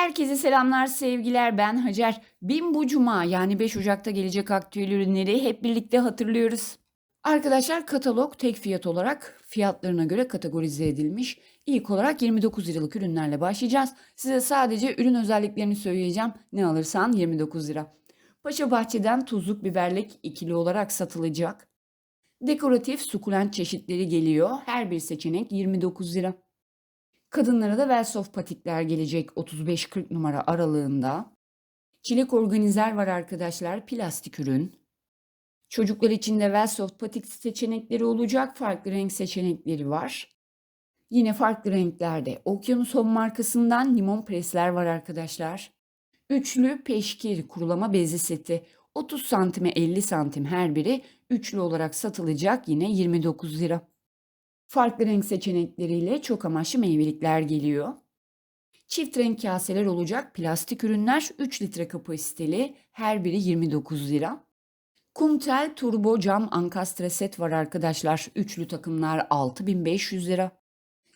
Herkese selamlar, sevgiler. Ben Hacer. Bin bu cuma yani 5 Ocak'ta gelecek aktüel ürünleri hep birlikte hatırlıyoruz. Arkadaşlar katalog tek fiyat olarak fiyatlarına göre kategorize edilmiş. İlk olarak 29 liralık ürünlerle başlayacağız. Size sadece ürün özelliklerini söyleyeceğim. Ne alırsan 29 lira. Paşa Bahçe'den tuzluk biberlik ikili olarak satılacak. Dekoratif sukulent çeşitleri geliyor. Her bir seçenek 29 lira. Kadınlara da Velsoft patikler gelecek 35-40 numara aralığında. Çilek organizer var arkadaşlar. Plastik ürün. Çocuklar için de Velsoft patik seçenekleri olacak. Farklı renk seçenekleri var. Yine farklı renklerde. Okyanus Home markasından limon presler var arkadaşlar. Üçlü peşkir kurulama bezi seti. 30 santime 50 santim her biri üçlü olarak satılacak yine 29 lira. Farklı renk seçenekleriyle çok amaçlı meyvelikler geliyor. Çift renk kaseler olacak plastik ürünler 3 litre kapasiteli her biri 29 lira. Kumtel turbo cam ankastre set var arkadaşlar. Üçlü takımlar 6500 lira.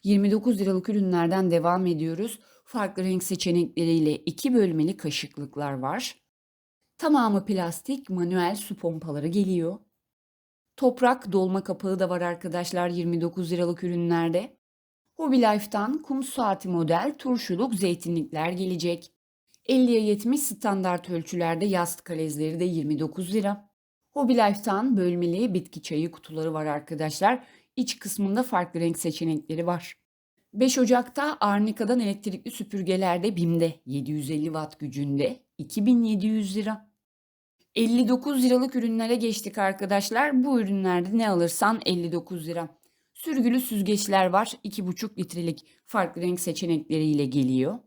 29 liralık ürünlerden devam ediyoruz. Farklı renk seçenekleriyle iki bölmeli kaşıklıklar var. Tamamı plastik manuel su pompaları geliyor. Toprak dolma kapağı da var arkadaşlar 29 liralık ürünlerde. Hobby Life'tan kum saati model turşuluk zeytinlikler gelecek. 50'ye 70 standart ölçülerde yastık alezleri de 29 lira. Hobby Life'tan bölmeli bitki çayı kutuları var arkadaşlar. İç kısmında farklı renk seçenekleri var. 5 Ocak'ta Arnika'dan elektrikli süpürgelerde BİM'de 750 watt gücünde 2700 lira. 59 liralık ürünlere geçtik arkadaşlar. Bu ürünlerde ne alırsan 59 lira. Sürgülü süzgeçler var. 2,5 litrelik farklı renk seçenekleriyle geliyor.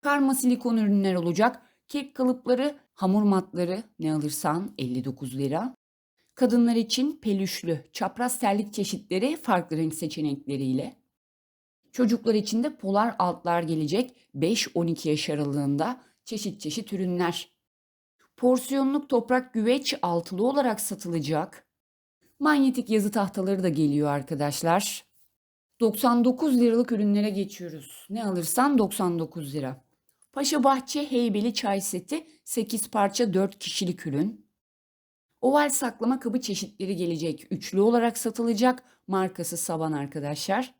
Karma silikon ürünler olacak. Kek kalıpları, hamur matları ne alırsan 59 lira. Kadınlar için pelüşlü, çapraz terlik çeşitleri farklı renk seçenekleriyle. Çocuklar için de polar altlar gelecek 5-12 yaş aralığında çeşit çeşit ürünler. Porsiyonluk toprak güveç altılı olarak satılacak. Manyetik yazı tahtaları da geliyor arkadaşlar. 99 liralık ürünlere geçiyoruz. Ne alırsan 99 lira. Paşa Bahçe heybeli çay seti 8 parça 4 kişilik ürün. Oval saklama kabı çeşitleri gelecek. Üçlü olarak satılacak. Markası Saban arkadaşlar.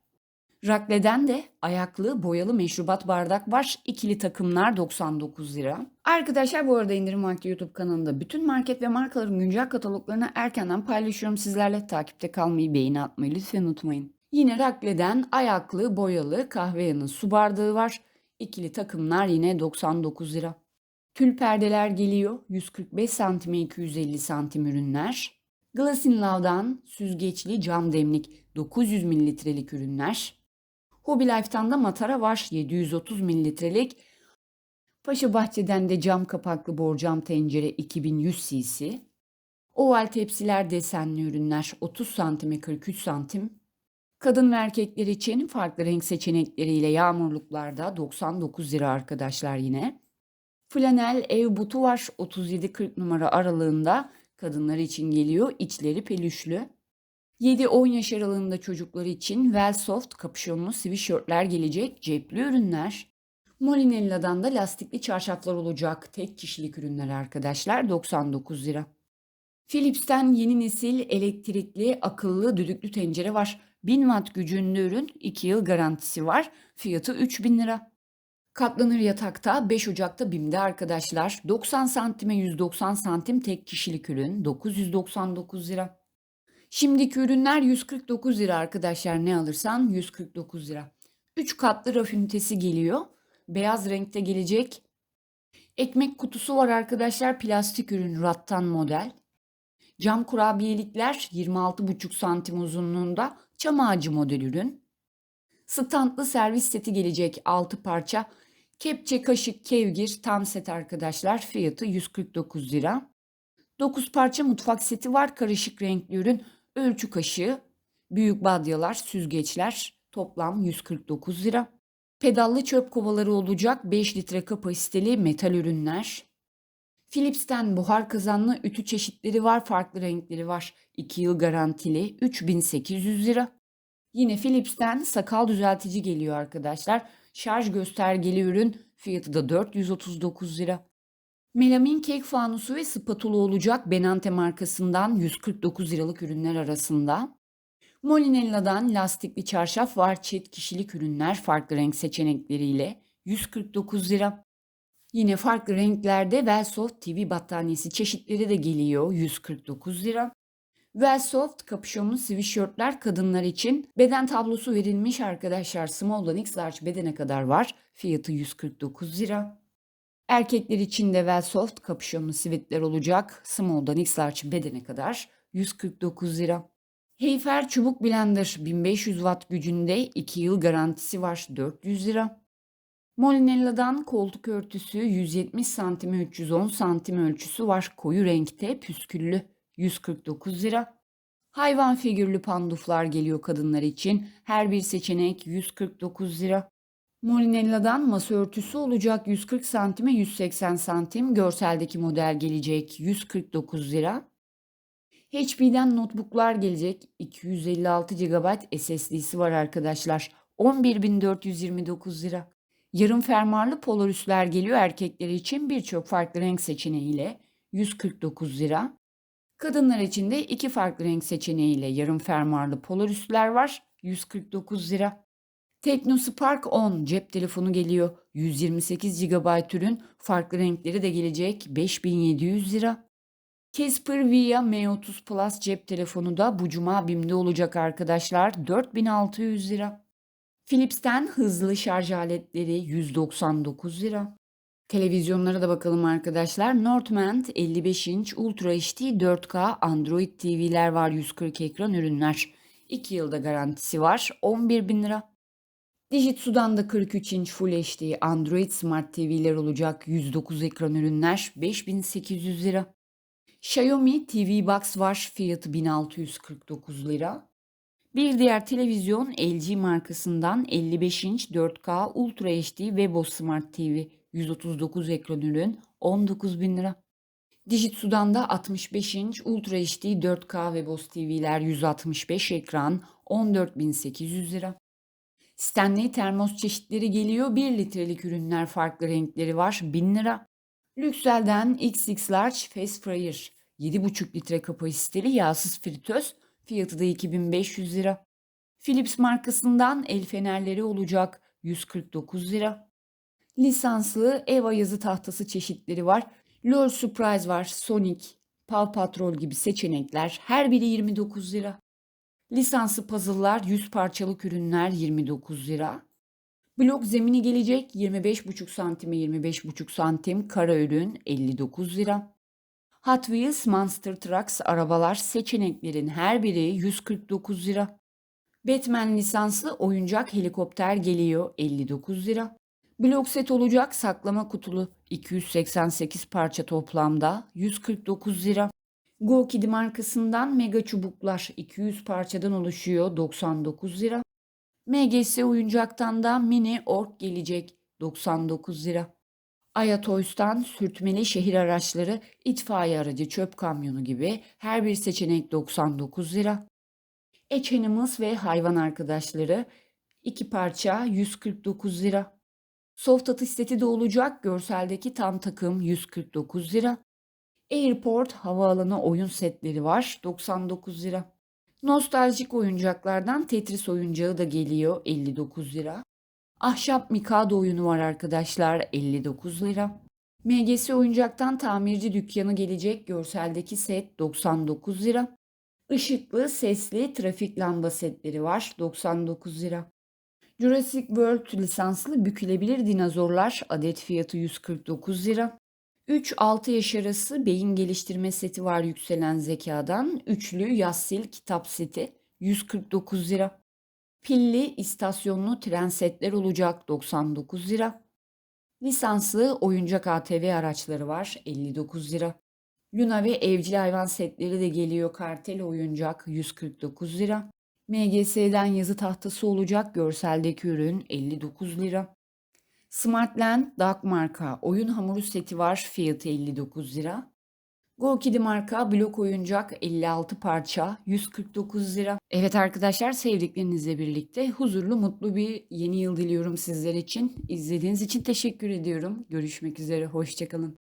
Rakle'den de ayaklı boyalı meşrubat bardak var. İkili takımlar 99 lira. Arkadaşlar bu arada indirim vakti YouTube kanalında bütün market ve markaların güncel kataloglarını erkenden paylaşıyorum sizlerle. Takipte kalmayı, beğeni atmayı lütfen unutmayın. Yine Rakle'den ayaklı boyalı kahve yanı su bardağı var. İkili takımlar yine 99 lira. Tül perdeler geliyor. 145 santime 250 santim ürünler. Glasin Love'dan süzgeçli cam demlik 900 mililitrelik ürünler. Hobby Life'tan da matara var 730 mililitrelik. Paşa Bahçe'den de cam kapaklı borcam tencere 2100 cc. Oval tepsiler desenli ürünler 30 santime 43 santim. Kadın ve erkekler için farklı renk seçenekleriyle yağmurluklarda 99 lira arkadaşlar yine. Flanel ev butu var 37-40 numara aralığında kadınlar için geliyor. İçleri pelüşlü. 7-10 yaş aralığında çocukları için Velsoft kapüşonlu sweatshirtler gelecek cepli ürünler. Molinella'dan da lastikli çarşaflar olacak tek kişilik ürünler arkadaşlar 99 lira. Philips'ten yeni nesil elektrikli akıllı düdüklü tencere var. 1000 watt gücünde ürün 2 yıl garantisi var. Fiyatı 3000 lira. Katlanır yatakta 5 Ocak'ta BİM'de arkadaşlar 90 santime 190 santim tek kişilik ürün 999 lira. Şimdiki ürünler 149 lira arkadaşlar ne alırsan 149 lira. 3 katlı raf ünitesi geliyor. Beyaz renkte gelecek. Ekmek kutusu var arkadaşlar plastik ürün rattan model. Cam kurabiyelikler 26,5 santim uzunluğunda çam ağacı model ürün. Standlı servis seti gelecek 6 parça. Kepçe, kaşık, kevgir tam set arkadaşlar. Fiyatı 149 lira. 9 parça mutfak seti var. Karışık renkli ürün. Ölçü kaşığı, büyük badyalar, süzgeçler toplam 149 lira. Pedallı çöp kovaları olacak 5 litre kapasiteli metal ürünler. Philips'ten buhar kazanlı ütü çeşitleri var, farklı renkleri var. 2 yıl garantili 3800 lira. Yine Philips'ten sakal düzeltici geliyor arkadaşlar. şarj göstergeli ürün fiyatı da 439 lira. Melamin kek fanusu ve spatula olacak Benante markasından 149 liralık ürünler arasında. Molinella'dan lastikli çarşaf var çift kişilik ürünler farklı renk seçenekleriyle 149 lira. Yine farklı renklerde Velsoft TV battaniyesi çeşitleri de geliyor 149 lira. Velsoft kapüşonlu sweatshirtler kadınlar için beden tablosu verilmiş arkadaşlar small'dan x large bedene kadar var. Fiyatı 149 lira. Erkekler için de Velsoft kapüşonlu sivitler olacak. Small'dan x large bedene kadar 149 lira. Heyfer çubuk blender 1500 watt gücünde 2 yıl garantisi var 400 lira. Molinella'dan koltuk örtüsü 170 santim 310 santim ölçüsü var koyu renkte püsküllü 149 lira. Hayvan figürlü panduflar geliyor kadınlar için. Her bir seçenek 149 lira. Molinella'dan masa örtüsü olacak 140 santime 180 santim. Görseldeki model gelecek 149 lira. HP'den notebooklar gelecek. 256 GB SSD'si var arkadaşlar. 11.429 lira. Yarım fermuarlı Polaris'ler geliyor erkekler için birçok farklı renk seçeneğiyle 149 lira. Kadınlar için de iki farklı renk seçeneğiyle yarım fermuarlı Polaris'ler var 149 lira. TeknoSpark 10 cep telefonu geliyor. 128 GB ürün farklı renkleri de gelecek 5700 lira. Casper Via M30 Plus cep telefonu da bu cuma BİM'de olacak arkadaşlar 4600 lira. Philips'ten hızlı şarj aletleri 199 lira. Televizyonlara da bakalım arkadaşlar. Northman 55 inç Ultra HD 4K Android TV'ler var 140 ekran ürünler. 2 yılda garantisi var 11 bin lira. Dijitsu'dan da 43 inç Full HD Android Smart TV'ler olacak 109 ekran ürünler 5800 lira. Xiaomi TV Box var fiyatı 1649 lira. Bir diğer televizyon LG markasından 55 inç 4K Ultra HD Webo Smart TV 139 ekran ürün 19 bin lira. Dijitsu'dan da 65 inç Ultra HD 4K ve Bose TV'ler 165 ekran 14.800 lira. Stanley termos çeşitleri geliyor. 1 litrelik ürünler farklı renkleri var 1000 lira. Lüxel'den XX Large Face Fryer 7,5 litre kapasiteli yağsız fritöz fiyatı da 2500 lira. Philips markasından el fenerleri olacak 149 lira. Lisanslı Eva yazı tahtası çeşitleri var. Lure Surprise var, Sonic, Paw Patrol gibi seçenekler her biri 29 lira. Lisanslı puzzle'lar 100 parçalık ürünler 29 lira. Blok zemini gelecek 25,5 santime 25,5 santim kara ürün 59 lira. Hot Wheels Monster Trucks arabalar seçeneklerin her biri 149 lira. Batman lisanslı oyuncak helikopter geliyor 59 lira. Blok set olacak saklama kutulu 288 parça toplamda 149 lira. Go Kid markasından mega çubuklar 200 parçadan oluşuyor 99 lira. MGS oyuncaktan da mini ork gelecek 99 lira. Aya Toys'tan sürtmeli şehir araçları, itfaiye aracı, çöp kamyonu gibi her bir seçenek 99 lira. H&M's ve hayvan arkadaşları iki parça 149 lira. Soft atış seti de olacak görseldeki tam takım 149 lira. Airport havaalanı oyun setleri var 99 lira. Nostaljik oyuncaklardan Tetris oyuncağı da geliyor 59 lira. Ahşap Mikado oyunu var arkadaşlar 59 lira. MGS oyuncaktan tamirci dükkanı gelecek görseldeki set 99 lira. Işıklı sesli trafik lamba setleri var 99 lira. Jurassic World lisanslı bükülebilir dinozorlar adet fiyatı 149 lira. 3-6 yaş arası beyin geliştirme seti var yükselen zekadan. Üçlü yassil kitap seti 149 lira. Pilli istasyonlu tren setler olacak 99 lira. Lisanslı oyuncak ATV araçları var 59 lira. Luna ve evcil hayvan setleri de geliyor kartel oyuncak 149 lira. MGS'den yazı tahtası olacak görseldeki ürün 59 lira. Smartland Dark marka oyun hamuru seti var fiyatı 59 lira. Go Kidi marka blok oyuncak 56 parça 149 lira. Evet arkadaşlar sevdiklerinizle birlikte huzurlu mutlu bir yeni yıl diliyorum sizler için. İzlediğiniz için teşekkür ediyorum. Görüşmek üzere hoşçakalın.